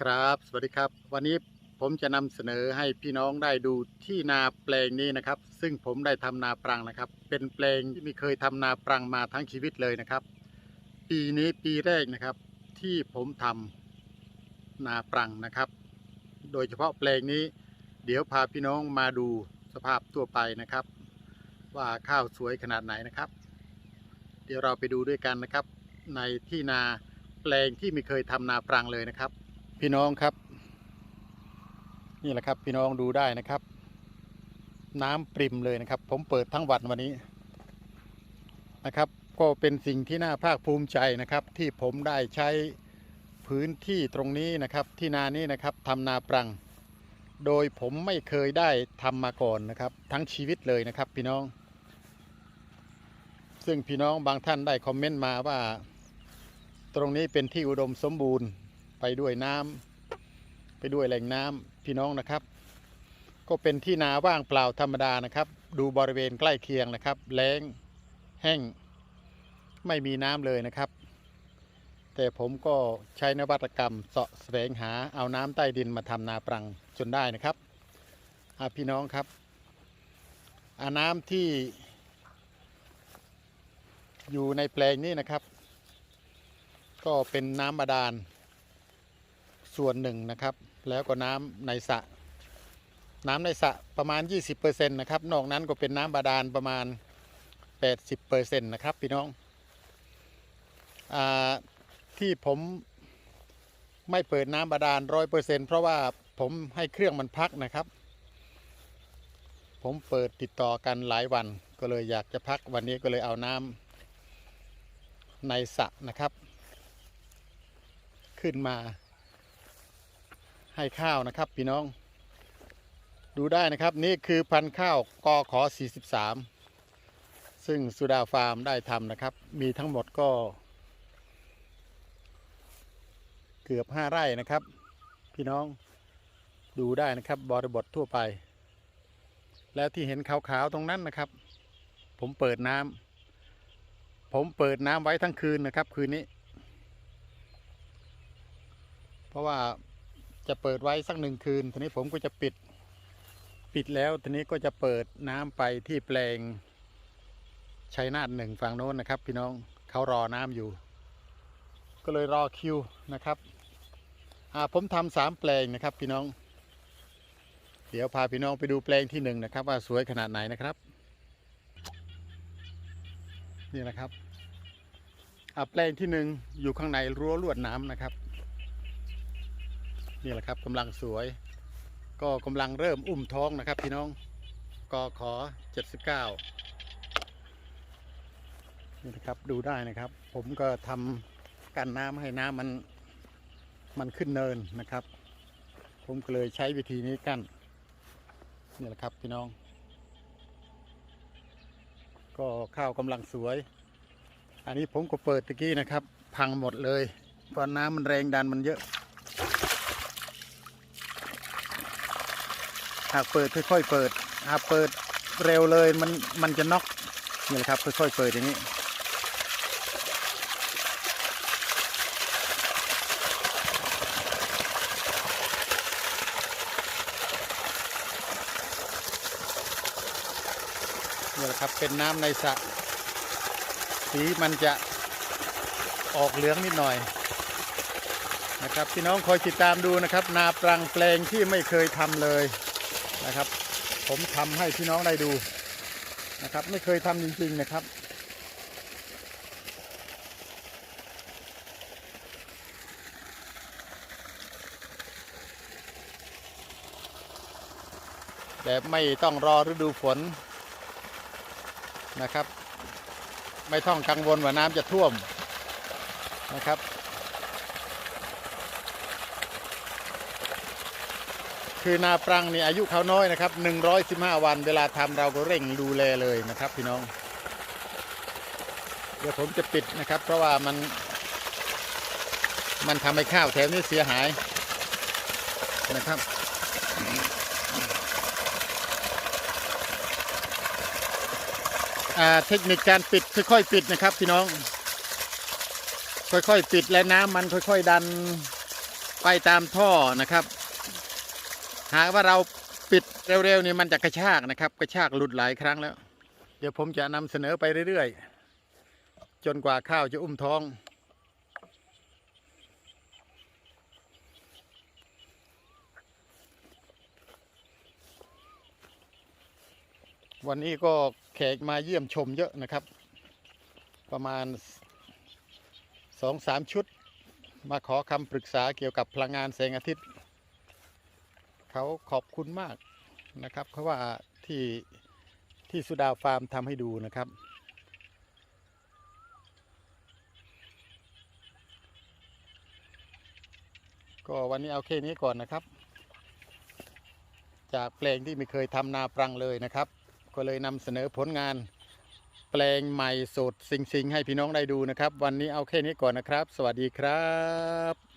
ครับ สวัสดีครับ วันนี้ผมจะนำเสนอให้พี่น้องได้ดูที่นาแปลงนี้นะครับ ซึ่งผมได้ทำนาปรังนะครับ เป็นแปลงที่ไม่เคยทำนาปรังมาทั้งชีวิตเลยนะครับ ปีนี้ปีแรกนะครับ ที่ผมทำนาปรังนะครับ โดยเฉพาะแปลงนี้ เดี๋ยวพาพี่น้องมาดูสภาพทั่วไปนะครับ ว่าข้าวสวยขนาดไหนนะครับ เดี๋ยวเราไปดูด้วยกันนะครับ ในที่นาแปลงที่ไม่เคยทำนาปรังเลยนะครับ พี่น้องครับ นี่แหละครับพี่น้องดูได้นะครับ น้ำปริมเลยนะครับ ผมเปิดทั้งวันวันนี้นะครับ ก็เป็นสิ่งที่น่าภาคภูมิใจนะครับ ที่ผมได้ใช้พื้นที่ตรงนี้นะครับ ที่นานี้นะครับทำนาปรัง โดยผมไม่เคยได้ทำมาก่อนนะครับ ทั้งชีวิตเลยนะครับ พี่น้อง ซึ่งพี่น้องบางท่านได้คอมเมนต์มาว่า ตรงนี้เป็นที่อุดมสมบูรณ์ ไปด้วยน้ำไปด้วยแหล่งน้ำพี่น้องนะครับ ก็เป็นที่นาว่างเปล่าธรรมดานะครับ ดูบริเวณใกล้เคียงนะครับแล้งแห้ง ไม่มีน้ำเลยนะครับ แต่ผมก็ใช้นวัตกรรมเสาะแสวงหาเอาน้ำใต้ดินมาทำนาปรังจนได้นะครับอาพี่น้องครับอาน้ำที่อยู่ในแปลงนี้นะครับ ก็เป็นน้ำบาดาล ส่วนหนึ่งนะครับ แล้วก็น้ำในสระน้ำในสระประมาณ 20%นะครับ นอกนั้นก็เป็นน้ำบาดาลประมาณ 80%นะครับพี่น้องอที่ผมไม่เปิดน้ำบาดาลร้อยเปอร์เซ็นเพราะว่าผมให้เครื่องมันพักนะครับ ผมเปิดติดต่อกันหลายวันก็เลยอยากจะพักวันนี้ก็เลยเอาน้ำในสระนะครับ ขึ้นมา ให้ข้าวนะครับพี่น้อง ดูได้นะครับนี่คือพันธุ์ข้าวกอขอ 43 ซึ่งสุดาฟาร์มได้ทำนะครับ มีทั้งหมดก็ เกือบ 5 ไร่นะครับ พี่น้องดูได้นะครับบริบททั่วไป แล้วที่เห็นขาวๆตรงนั้นนะครับ ผมเปิดน้ำผมเปิดน้ำไว้ทั้งคืนนะครับคืนนี้ เพราะว่า จะเปิดไว้สักหนึ่งคืนทีนี้ผมก็จะปิด ปิดแล้วทีนี้ก็จะเปิดน้ำไปที่แปลงชัยนาทหนึ่งฝั่งโน้นนะครับ พี่น้องเขารอน้ำอยู่ ก็เลยรอคิวนะครับผมทำสามแปลงนะครับ พี่น้อง เดี๋ยวพาพี่น้องไปดูแปลงที่หนึ่งนะครับ ว่าสวยขนาดไหนนะครับ นี่นะครับแปลงที่หนึ่งอยู่ข้างในรั้วลวดน้ำนะครับ นี่แหละครับกำลังสวย ก็กำลังเริ่มอุ้มท้องนะครับ พี่น้องกอขอ79นี่นะครับดูได้นะครับ ผมก็ทำกันน้ำให้น้ำมันมันขึ้นเนินนะครับ ผมก็เลยใช้วิธีนี้กั้นนี่แหละครับพี่น้อง ก็ข้าวกำลังสวย อันนี้ผมก็เปิดตะกี้นะครับ พังหมดเลยเพราะน้ำมันแรงดันมันเยอะ หากเปิดค่อยๆเปิดหากเปิดเร็วเลยมันมันจะน็อกนี่แหละครับค่อยๆเปิดอย่างนี้นี่แหละครับเป็นน้ำในสระสีมันจะออกเหลืองนิดหน่อยนะครับพี่น้องคอยติดตามดูนะครับ นาปรังแปลงที่ไม่เคยทำเลย นะครับ ผมทำให้พี่น้องได้ดูนะครับ ไม่เคยทำจริง ๆนะครับ แบบไม่ต้องรอฤดูฝนนะครับ ไม่ต้องกังวลว่าน้ำจะท่วมนะครับ คือนาปรังนี่อายุเขาน้อยนะครับ 115 วัน เวลาทำเราก็เร่งดูแลเลยนะครับพี่น้อง เดี๋ยวผมจะปิดนะครับ เพราะว่ามัน มันทำให้ข้าวแถวนี้เสียหายนะครับ เทคนิคการปิดค่อยๆ ปิดนะครับพี่น้อง ค่อยๆ ปิดและน้ำมันค่อย ๆ ดันไปตามท่อนะครับ หากว่าเราปิดเร็วๆนี่มันจะกระชากนะครับ กระชากหลุดหลายครั้งแล้ว เดี๋ยวผมจะนำเสนอไปเรื่อยๆ จนกว่าข้าวจะอุ้มท้อง วันนี้ก็แขกมาเยี่ยมชมเยอะนะครับ ประมาณสองสามชุด มาขอคำปรึกษาเกี่ยวกับพลังงานแสงอาทิตย์ เขาขอบคุณมากนะครับเพราะว่าที่ที่สุดาฟาร์มทำให้ดูนะครับ ก็วันนี้เอาแค่นี้ก่อนนะครับ จากแปลงที่ไม่เคยทำนาปรังเลยนะครับ ก็เลยนำเสนอผลงาน แปลงใหม่สดสิงๆให้พี่น้องได้ดูนะครับ วันนี้เอาแค่นี้ก่อนนะครับ สวัสดีครับ